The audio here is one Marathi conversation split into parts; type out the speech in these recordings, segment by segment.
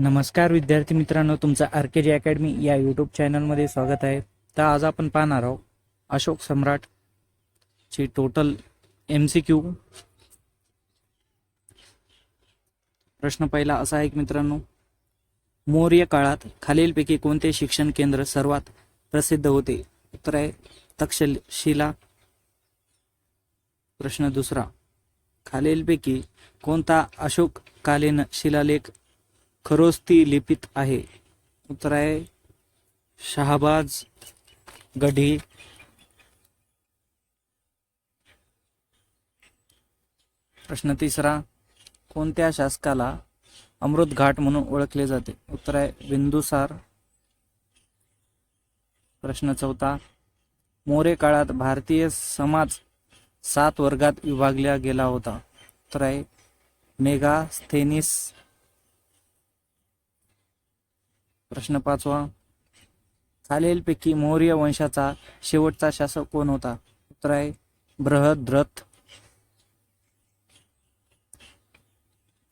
नमस्कार विद्यार्थी मित्रांनो तुमचं आर के जी अकॅडमी या यूट्यूब चॅनलमध्ये स्वागत आहे. तर आज आपण पाहणार आहोत अशोक सम्राट ची टोटल एम सी क्यू प्रश्न पहिला असा आहे की मित्रांनो मौर्य काळात खालीलपैकी कोणते शिक्षण केंद्र सर्वात प्रसिद्ध होते? उत्तर आहे तक्षशिला. प्रश्न दुसरा खालीलपैकी कोणता अशोककालीन शिलालेख खरोस्ती लिपित आहे. उत्तर आहे शहाबाज गढी. प्रश्न तिसरा कोणत्या शासकाला अमृत घाट म्हणून ओळखले जाते? उत्तर आहे बिंदुसार. प्रश्न चौथा मोरे काळात भारतीय समाज सात वर्गात विभागला गेला होता. तर आहे मेगास्थेनिस प्रश्न पाचवा. खालीलपैकी मौर्य वंशाचा शेवटचा शासक कोण होता? उत्तर आहे बृहद्रथ.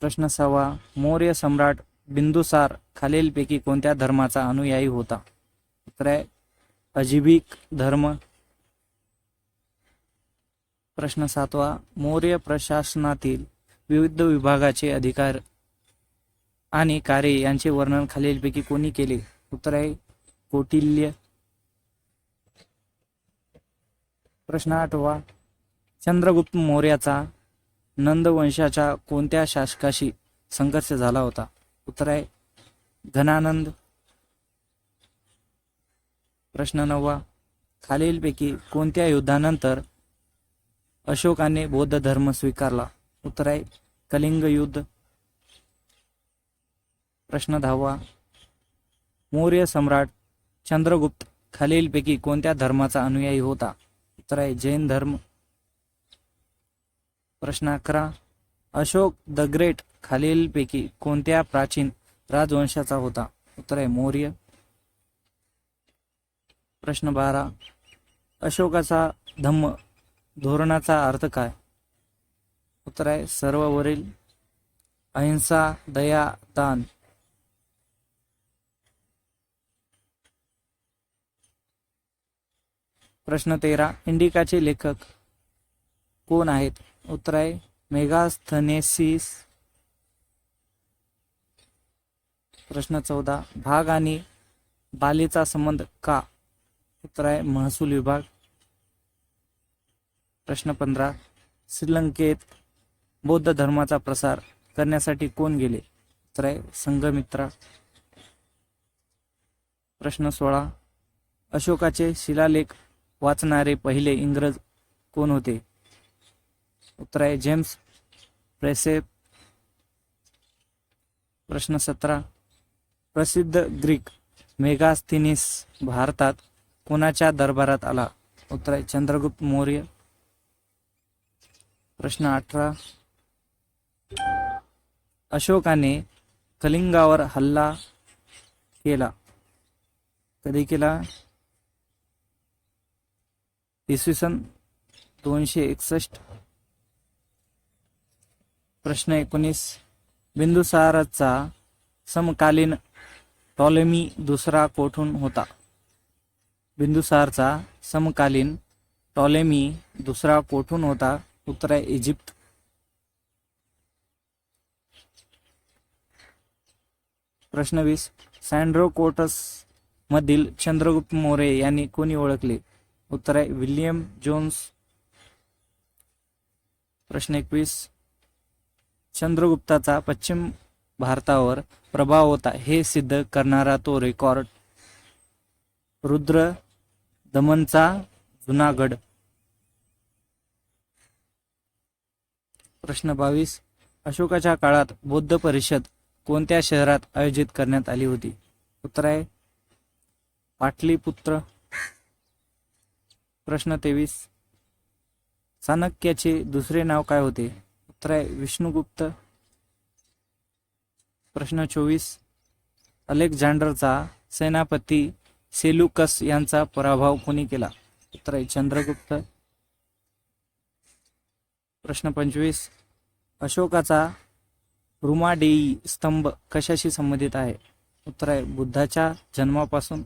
प्रश्न सहावा. मौर्य सम्राट बिंदुसार खालीलपैकी कोणत्या धर्माचा अनुयायी होता? उत्तर आहे अजिबिक धर्म. प्रश्न सातवा. मौर्य प्रशासनातील विविध विभागाचे अधिकार आणि कारे यांचे वर्णन खालीलपैकी कोणी केले? उत्तर आहे कौटिल्य. प्रश्न आठवा. चंद्रगुप्त मौर्याचा नंदवंशाच्या कोणत्या शासकाशी संघर्ष झाला होता? उत्तर आहे घनानंद. प्रश्न नववा. खालीलपैकी कोणत्या युद्धानंतर अशोकाने बौद्ध धर्म स्वीकारला? उत्तर आहे कलिंग युद्ध प्रश्न दहावा मौर्य सम्राट चंद्रगुप्त खालीलपैकी कोणत्या धर्माचा अनुयायी होता? उत्तर आहे जैन धर्म. प्रश्न अकरा. अशोक द ग्रेट खालीलपैकी कोणत्या प्राचीन राजवंशाचा होता? उत्तर आहे मौर्य. प्रश्न बारा. अशोकाचा धम्म धोरणाचा अर्थ काय? उत्तर आहे सर्ववरील अहिंसा दया दान. प्रश्न तेरा. इंडिकाचे लेखक कोण आहेत? उत्तर आहे मेगास्थनेसिस. प्रश्न चौदा. भाग आणि बालेचा संबंध का? उत्तर आहे महसूल विभाग. प्रश्न पंधरा. श्रीलंकेत बौद्ध धर्माचा प्रसार करण्यासाठी कोण गेले? उत्तर आहे संघमित्रा. प्रश्न सोळा. अशोकाचे शिलालेख वाचणारे पहिले इंग्रज कोण होते? उत्तर आहे जेम्स प्रेसेप प्रश्न सतरा. प्रसिद्ध ग्रीक मेगास्थिनिस भारतात कोणाच्या दरबारात आला? उत्तर आहे चंद्रगुप्त मौर्य. प्रश्न अठरा. अशोकाने कलिंगावर हल्ला केला. कधी केला? इसवी सन दोनशे एकसष्ट. प्रश्न एकोणीस. बिंदुसारचा समकालीन टॉलेमी दुसरा कोठून होता? बिंदुसारचा समकालीन टॉलेमी दुसरा कोठून होता? उत्तर आहे इजिप्त. प्रश्न वीस. सँड्रोकोटस मधील चंद्रगुप्त मोरे यांनी कोणी ओळखले? उत्तर आहे विल्यम जोन्स प्रश्न एकवीस. चंद्रगुप्ताचा पश्चिम भारतावर प्रभाव होता हे सिद्ध करणारा तो रेकॉर्ड रुद्र दमनचा जुनागड प्रश्न बावीस. अशोकाच्या काळात बौद्ध परिषद कोणत्या शहरात आयोजित करण्यात आली होती? उत्तर आहे पाटलीपुत्र प्रश्न तेवीस. चाणक्याचे दुसरे नाव काय होते? उत्तर आहे विष्णुगुप्त. प्रश्न चोवीस. अलेक्झांडरचा सेनापती सेलुकस यांचा पराभव कोणी केला? उत्तर आहे चंद्रगुप्त. प्रश्न पंचवीस. अशोकाचा रुमाडेई स्तंभ कशाशी संबंधित आहे? उत्तर आहे बुद्धाच्या जन्मापासून.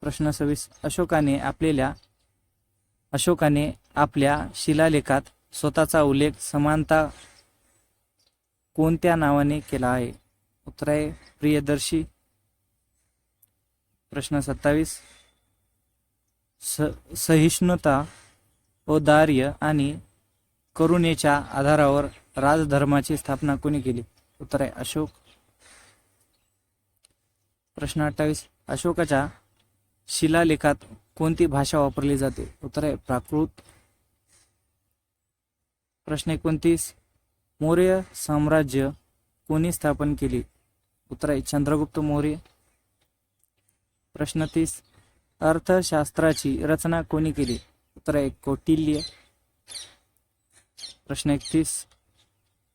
प्रश्न सव्वीस अशोकाने आपलेल्या अशोकाने आपल्या शिलालेखात स्वतःचा उल्लेख समानता कोणत्या नावाने केला आहे? उत्तर आहे प्रियदर्शी. प्रश्न सत्तावीस. स सहिष्णुता औदार्य आणि करुणेच्या आधारावर राजधर्माची स्थापना कोणी केली? उत्तर आहे अशोक. प्रश्न अठ्ठावीस. अशोकाच्या शिलालेखात कोणती भाषा वापरली जाते? उत्तर आहे प्राकृत. प्रश्न एकोणतीस. मौर्य साम्राज्य कोणी स्थापन केली? उत्तर आहे चंद्रगुप्त मौर्य. प्रश्न तीस. अर्थशास्त्राची रचना कोणी केली? उत्तर आहे कौटिल्य. प्रश्न एकतीस.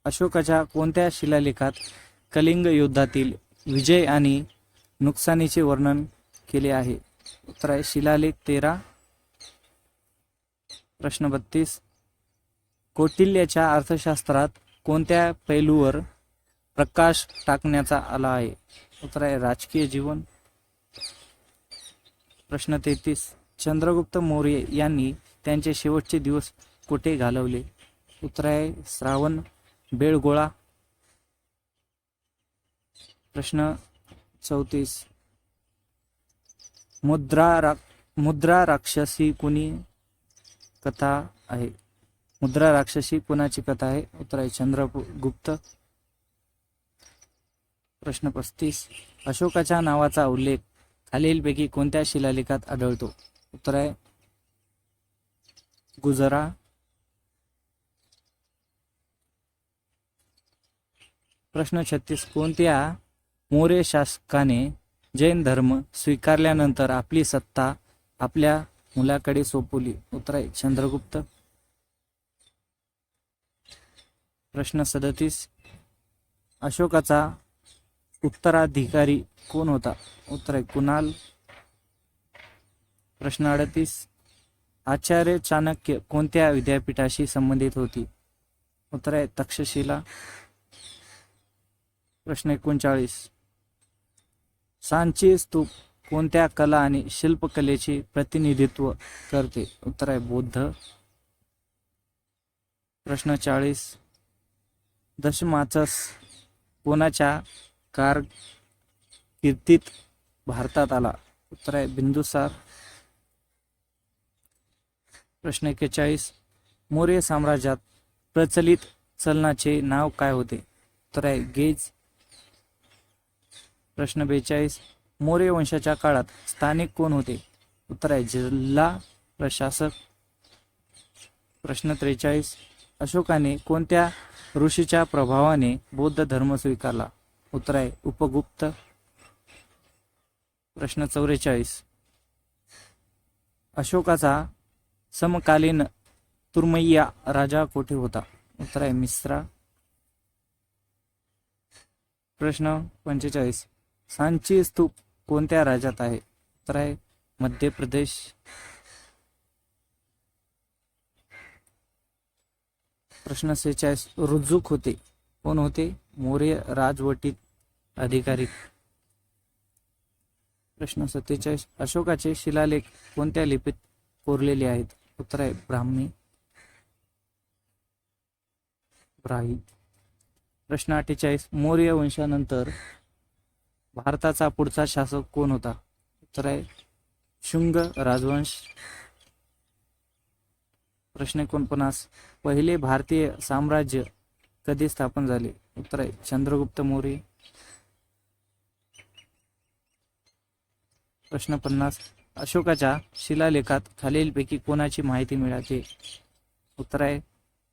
अशोकाच्या कोणत्या शिलालेखात कलिंग युद्धातील विजय आणि नुकसानीचे वर्णन केले आहे? उत्तर आहे शिलालेख तेरा प्रश्न बत्तीस. कौटिल्याच्या अर्थशास्त्रात कोणत्या पैलूवर प्रकाश टाकण्याचा आला आहे? उत्तर आहे राजकीय जीवन. प्रश्न तेहतीस. चंद्रगुप्त मौर्य यांनी त्यांचे शेवटचे दिवस कुठे घालवले? उत्तर आहे श्रावण बेळगोळा. प्रश्न चौतीस. मुद्रा रा मुद्रा राक्षसी कुणी? कथा आहे. मुद्रा राक्षसी कुणाची कथा आहे? उत्तर आहे चंद्रगुप्त प्रश्न पस्तीस. अशोकाच्या नावाचा उल्लेख खालीलपैकी कोणत्या शिलालेखात आढळतो? उत्तर आहे गुजरा. प्रश्न छत्तीस. कोणत्या मौर्य शासकाने जैन धर्म स्वीकारल्यानंतर आपली सत्ता आपल्या मुलाकडे सोपवली. उत्तर आहे चंद्रगुप्त. प्रश्न सदतीस. अशोकाचा उत्तराधिकारी कोण होता? उत्तर आहे कुणाल. प्रश्न अडतीस. आचार्य चाणक्य कोणत्या विद्यापीठाशी संबंधित होती? उत्तर आहे तक्षशिला. प्रश्न एकोणचाळीस. सांची स्तूप कोणत्या कला आणि शिल्पकलेचे प्रतिनिधित्व करते? उत्तर आहे बौद्ध. प्रश्न चाळीस. दशमाचस कोणाच्या कारकिर्दीत भारतात आला? उत्तर आहे बिंदुसार. प्रश्न एक्केचाळीस. मौर्य साम्राज्यात प्रचलित चलनाचे नाव काय होते? उत्तर आहे गेज प्रश्न बेचाळीस. मौर्य वंशाच्या काळात स्थानिक कोण होते? उत्तर आहे जिल्हा प्रशासक. प्रश्न त्रेचाळीस. अशोकाने कोणत्या ऋषीच्या प्रभावाने बौद्ध धर्म स्वीकारला? उत्तर आहे उपगुप्त. प्रश्न चौवेचाळीस. अशोकाचा समकालीन तुर्मय्या राजा कोठे होता? उत्तर आहे मिश्रा प्रश्न पंचेचाळीस. सांची स्तूप कोणत्या राज्यात आहे? तर आहे मध्य प्रदेश. प्रश्न सेहेचाळीस. रुजुक होते. कोण होते? मौर्य राजवटीत अधिकारी. प्रश्न सत्तेचाळीस. अशोकाचे शिलालेख कोणत्या लिपीत कोरलेले आहेत? उत्तर आहे ब्राह्मी. ब्राही प्रश्न अठ्ठेचाळीस. मौर्य वंशानंतर भारताचा पुढचा शासक कोण होता? उत्तर आहे शुंग राजवंश. प्रश्न एकोणपन्नास. पहिले भारतीय साम्राज्य कधी स्थापन झाले? उत्तर आहे चंद्रगुप्त मौर्य. प्रश्न पन्नास. अशोकाच्या शिलालेखात खालीलपैकी कोणाची माहिती मिळते? उत्तर आहे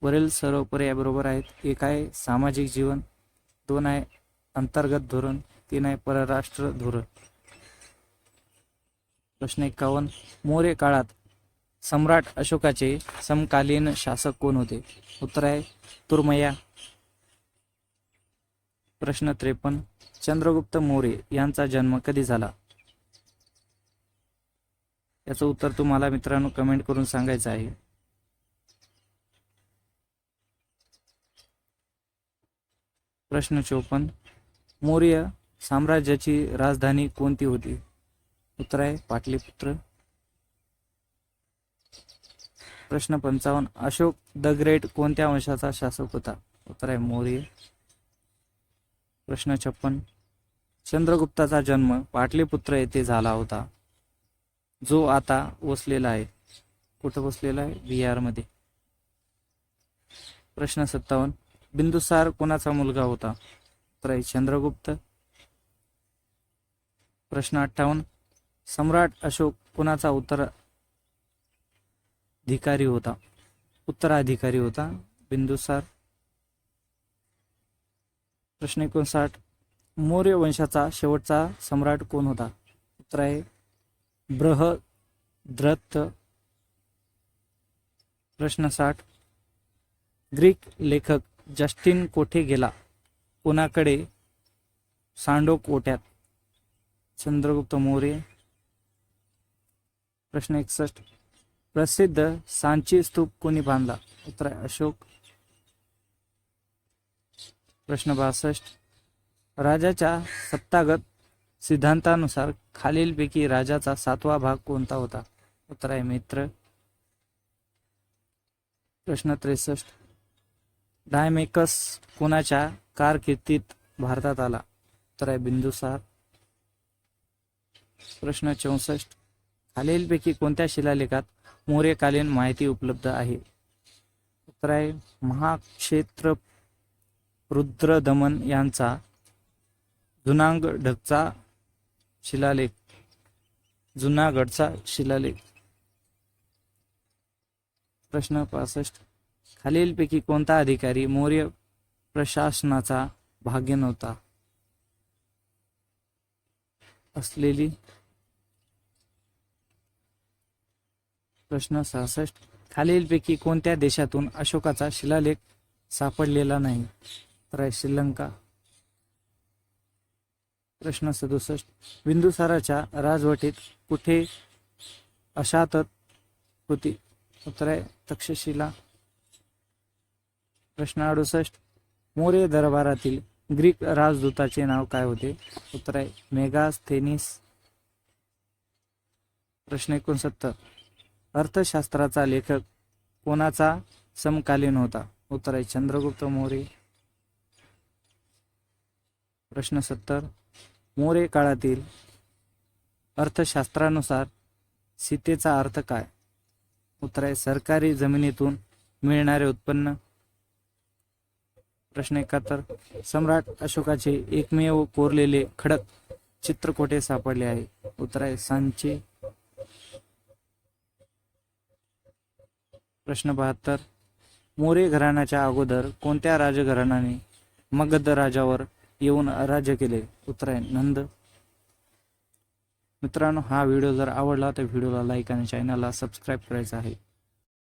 वरील सर्व पर्याय बरोबर आहेत. एक आहे सामाजिक जीवन दोन आहे अंतर्गत धोरण तीन आहे परराष्ट्र धोरण. प्रश्न एकावन्न. मौर्य काळात सम्राट अशोकाचे समकालीन शासक कोण होते? उत्तर आहे तुर्मया. प्रश्न त्रेपन्न. चंद्रगुप्त मौर्य यांचा जन्म कधी झाला? याचं उत्तर तुम्हाला मित्रांनो कमेंट करून सांगायचं आहे. प्रश्न चोपन्न. मौर्य साम्राज्याची राजधानी कोणती होती? उत्तर आहे पाटलीपुत्र. प्रश्न पंचावन्न. अशोक द ग्रेट कोणत्या वंशाचा शासक होता? उत्तर आहे मौर्य. प्रश्न छप्पन. चंद्रगुप्ताचा जन्म पाटलीपुत्र येथे झाला होता. जो आता वसलेला आहे. कुठं वसलेला आहे? बिहारमध्ये. प्रश्न सत्तावन्न. बिंदुसार कोणाचा मुलगा होता? उत्तर आहे चंद्रगुप्त. प्रश्न अठ्ठावन्न. सम्राट अशोक कोणाचा उत्तराधिकारी होता? उत्तराधिकारी होता. बिंदुसार प्रश्न एकोणसाठ. मौर्य वंशाचा शेवटचा सम्राट कोण होता? उत्तर आहे ब्रहद्रथ प्रश्न साठ. ग्रीक लेखक जस्टिन कोठे गेला? कोणाकडे? सांडो कोट्यात चंद्रगुप्त मौर्य प्रश्न एकसष्ट. प्रसिद्ध सांची स्तूप कोणी बांधला? उत्तर आहे अशोक. प्रश्न बासष्ट. राजाच्या सत्तागत सिद्धांतानुसार खालीलपैकी राजाचा सातवा भाग कोणता होता? उत्तर आहे मित्र. प्रश्न त्रेसष्ट. डायमेकस कोणाच्या कारकिर्दीत भारतात आला? उत्तर आहे बिंदुसार. प्रश्न चौसष्ट. खालीलपैकी कोणत्या शिलालेखात मौर्यकालीन माहिती उपलब्ध आहे? उत्तर आहे महाक्षेत्र रुद्रदमन यांचा जुनागढचा शिलालेख. जुनागडचा शिलालेख. प्रश्न पासष्ट. खालीलपैकी कोणता अधिकारी मौर्य प्रशासनाचा भाग्य नव्हता असलेली प्रश्न सहासष्ट. खालीलपैकी कोणत्या देशातून अशोकाचा शिलालेख सापडलेला नाही? तर आहे श्रीलंका. प्रश्न सदुसष्ट. बिंदुसाराच्या राजवटीत कुठे अशातत होती? उत्तर आहे तक्षशिला. प्रश्न अडुसष्ट. मौर्य दरबारातील ग्रीक राजदूताचे नाव काय होते? उत्तर आहे मेगास्थेनिस. प्रश्न एकोणसत्तर. अर्थशास्त्राचा लेखक कोणाचा समकालीन होता? उत्तर आहे चंद्रगुप्त मौर्य. प्रश्न सत्तर. मौर्य काळातील अर्थशास्त्रानुसार सीतेचा अर्थ काय? उत्तर आहे सरकारी जमिनीतून मिळणारे उत्पन्न प्रश्न एकाहत्तर. सम्राट अशोकाचे एकमेव कोरलेले खडक चित्रकोटे सापडले आहे? उत्तर आहे सांचे. प्रश्न बहात्तर. मोरे घराण्याच्या अगोदर कोणत्या राजघराण्याने मगध राजावर येऊन राज्य केले? उत्तर आहे नंद. मित्रांनो हा व्हिडिओ जर आवडला तर व्हिडिओला लाईक आणि चॅनलला सबस्क्राईब करायचा आहे.